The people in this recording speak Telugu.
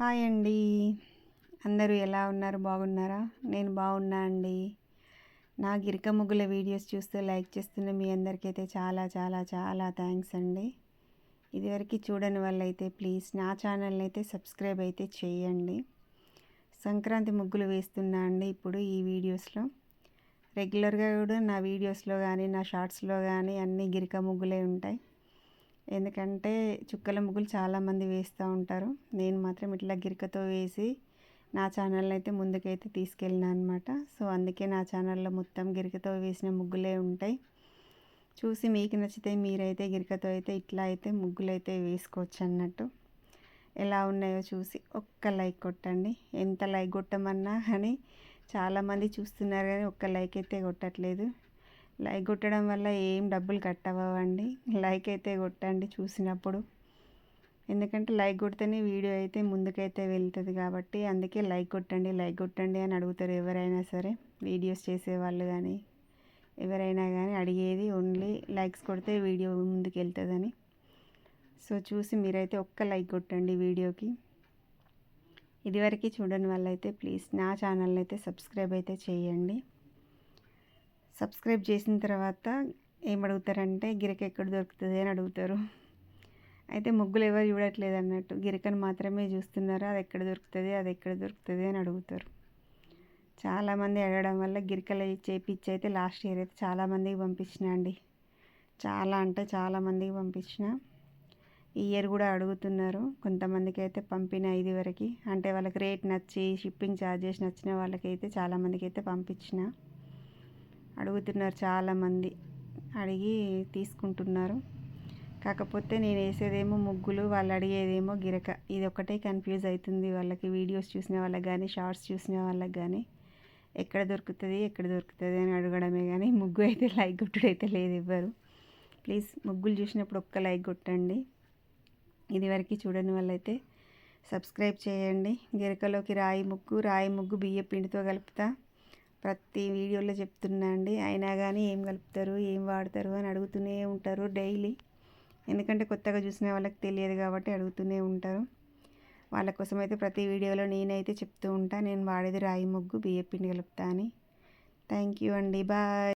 హాయ్ అండి. అందరూ ఎలా ఉన్నారు? బాగున్నారా? నేను బాగున్నా అండి. నా గిరిక ముగ్గుల వీడియోస్ చూస్తూ లైక్ చేస్తున్న మీ అందరికైతే చాలా చాలా చాలా థ్యాంక్స్ అండి. ఇదివరకు చూడని వాళ్ళైతే ప్లీజ్ నా ఛానల్ని అయితే సబ్స్క్రైబ్ అయితే చేయండి. సంక్రాంతి ముగ్గులు వేస్తున్నా అండి ఇప్పుడు ఈ వీడియోస్లో. రెగ్యులర్గా కూడా నా వీడియోస్లో కానీ నా షార్ట్స్లో కానీ అన్ని గిరిక ముగ్గులే ఉంటాయి. ఎందుకంటే చుక్కల ముగ్గులు చాలామంది వేస్తూ ఉంటారు. నేను మాత్రం ఇట్లా గిరికతో వేసి నా ఛానల్ని అయితే ముందుకైతే తీసుకెళ్ళినా అనమాట సో అందుకే నా ఛానల్లో మొత్తం గిరికతో వేసిన ముగ్గులే ఉంటాయి. చూసి మీకు నచ్చితే మీరైతే గిరికతో అయితే ఇట్లా అయితే ముగ్గులు అయితే వేసుకోవచ్చు అన్నట్టు. ఎలా ఉన్నాయో చూసి ఒక్క లైక్ కొట్టండి. ఎంత లైక్ కొట్టమన్నా కానీ చాలామంది చూస్తున్నారు కానీ ఒక్క లైక్ అయితే కొట్టట్లేదు. లైక్ కొట్టడం వల్ల ఏం డబ్బులు కట్టవండి లైక్ అయితే కొట్టండి చూసినప్పుడు. ఎందుకంటే లైక్ కొడితేనే వీడియో అయితే ముందుకైతే వెళ్తుంది కాబట్టి అందుకే లైక్ కొట్టండి లైక్ కొట్టండి అని అడుగుతారు ఎవరైనా సరే. వీడియోస్ చేసేవాళ్ళు కానీ ఎవరైనా కానీ అడిగేది ఓన్లీ లైక్స్ కొడితే వీడియో ముందుకు వెళ్తుందని సో చూసి మీరైతే ఒక్క లైక్ కొట్టండి వీడియోకి. ఇదివరకు చూడని వాళ్ళైతే ప్లీజ్ నా ఛానల్ని అయితే సబ్స్క్రైబ్ అయితే చేయండి. సబ్స్క్రైబ్ చేసిన తర్వాత ఏం అడుగుతారంటే గిరక ఎక్కడ దొరుకుతుంది అని అడుగుతారు. అయితే ముగ్గులు ఎవరు చూడట్లేదు అన్నట్టు. గిరకను మాత్రమే చూస్తున్నారు? అది ఎక్కడ దొరుకుతుంది? అది ఎక్కడ దొరుకుతుంది అని అడుగుతారు. చాలామంది అడగడం వల్ల గిరికలు చేపించి అయితే లాస్ట్ ఇయర్ అయితే చాలామందికి పంపించిన అండి. చాలా అంటే చాలామందికి పంపించిన. ఈ ఇయర్ కూడా అడుగుతున్నారు. కొంతమందికి అయితే పంపిన ఇది వరకు. అంటే వాళ్ళకి రేట్ నచ్చి షిప్పింగ్ ఛార్జెస్ నచ్చిన వాళ్ళకైతే చాలామందికి అయితే పంపించిన. అడుగుతున్నారు చాలామంది. అడిగి తీసుకుంటున్నారు. కాకపోతే నేను వేసేదేమో ముగ్గులు వాళ్ళు అడిగేదేమో గిరక. ఇది ఒకటే కన్ఫ్యూజ్ అవుతుంది వాళ్ళకి. వీడియోస్ చూసిన వాళ్ళకి కానీ షార్ట్స్ చూసిన వాళ్ళకి కానీ ఎక్కడ దొరుకుతుంది ఎక్కడ దొరుకుతుంది అని అడగడమే కానీ ముగ్గు అయితే లైక్ కొట్టుడు అయితే లేదు ఇవ్వరు ప్లీజ్ ముగ్గులు చూసినప్పుడు ఒక్క లైక్ కొట్టండి. ఇదివరకు చూడని వాళ్ళైతే సబ్స్క్రైబ్ చేయండి. గిరకలోకి రాయి ముగ్గు రాయి ముగ్గు బియ్య పిండితో కలుపుతా. ప్రతి వీడియోలో చెప్తున్నా అండి. అయినా కానీ ఏం కలుపుతారు ఏం వాడతారు అని అడుగుతూనే ఉంటారు డైలీ. ఎందుకంటే కొత్తగా చూసిన వాళ్ళకి తెలియదు కాబట్టి అడుగుతూనే ఉంటారు. వాళ్ళ కోసం అయితే ప్రతి వీడియోలో నేనైతే చెప్తూ ఉంటాను నేను వాడేది రాయి ముగ్గు బియ్య పిండి కలుపుతా అని. థ్యాంక్ యూ అండి. బాయ్.